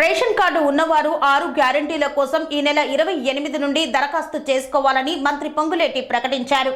Ration card ఉన్నవారు ఆరు గ్యారంటీల కోసం ఈ నెల ఇరవై ఎనిమిది నుండి దరఖాస్తు చేసుకోవాలని మంత్రి పొంగులేటి ప్రకటించారు.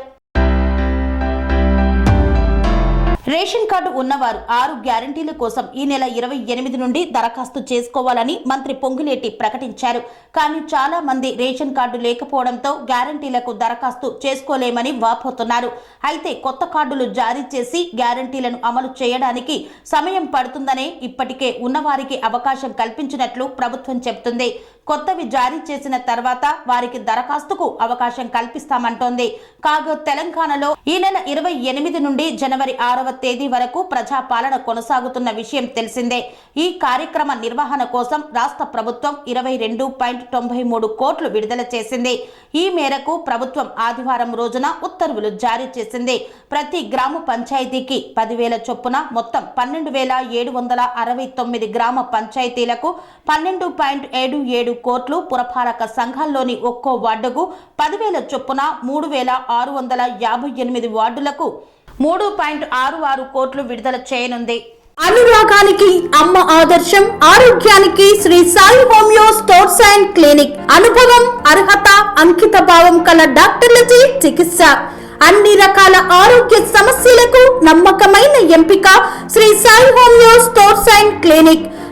రేషన్ కార్డు ఉన్నవారు ఆరు గ్యారంటీల కోసం ఈ నెల ఇరవై ఎనిమిది నుండి దరఖాస్తు చేసుకోవాలని మంత్రి పొంగులేటి ప్రకటించారు. కానీ చాలా మంది రేషన్ కార్డు లేకపోవడంతో గ్యారంటీలకు దరఖాస్తు చేసుకోలేమని వాపోతున్నారు. అయితే కొత్త కార్డులు జారీ చేసి గ్యారంటీలను అమలు చేయడానికి సమయం పడుతుందనే ఇప్పటికే ఉన్నవారికి అవకాశం కల్పించినట్లు ప్రభుత్వం చెబుతుంది. కొత్తవి జారీ చేసిన తర్వాత వారికి దరఖాస్తుకు అవకాశం కల్పిస్తామంటోంది. కాగా తెలంగాణలో ఈ నెల ఇరవై ఎనిమిది నుండి జనవరి ఆరవ తేదీ వరకు ప్రజాపాలన కొనసాగుతున్న విషయం తెలిసిందే. ఈ కార్యక్రమ నిర్వహణ కోసం రాష్ట్ర ప్రభుత్వం ఇరవై రెండు పాయింట్ తొంభై మూడు కోట్లు విడుదల చేసింది. ఈ మేరకు ప్రభుత్వం ఆదివారం రోజున ఉత్తర్వులు జారీ చేసింది. ప్రతి గ్రామ పంచాయతీకి పదివేల చొప్పున మొత్తం పన్నెండు వేల ఏడు వందల అరవై తొమ్మిది గ్రామ పంచాయతీలకు పన్నెండు పాయింట్ ఏడు ఏడు కోట్లు పురపాలక సంఘాల్లోని ఒక్కో వార్డుకు పదివేల చొప్పున మూడు వేల ఆరు వందల యాభై ఎనిమిది వార్డులకు మూడు పాయింట్ ఆరు ఆరు కోట్లు విడుదల చేయనుంది. అనురాగానికి అమ్మ ఆదర్శం ఆరోగ్యానికి Shri Sai homeo stores and clinic. అనుభవం అర్హత అంకిత భావం కల డాక్టర్లచే చికిత్స. అన్ని రకాల ఆరోగ్య సమస్యలకు నమ్మకమైన ఎంపిక Shri Sai homeo stores and clinic.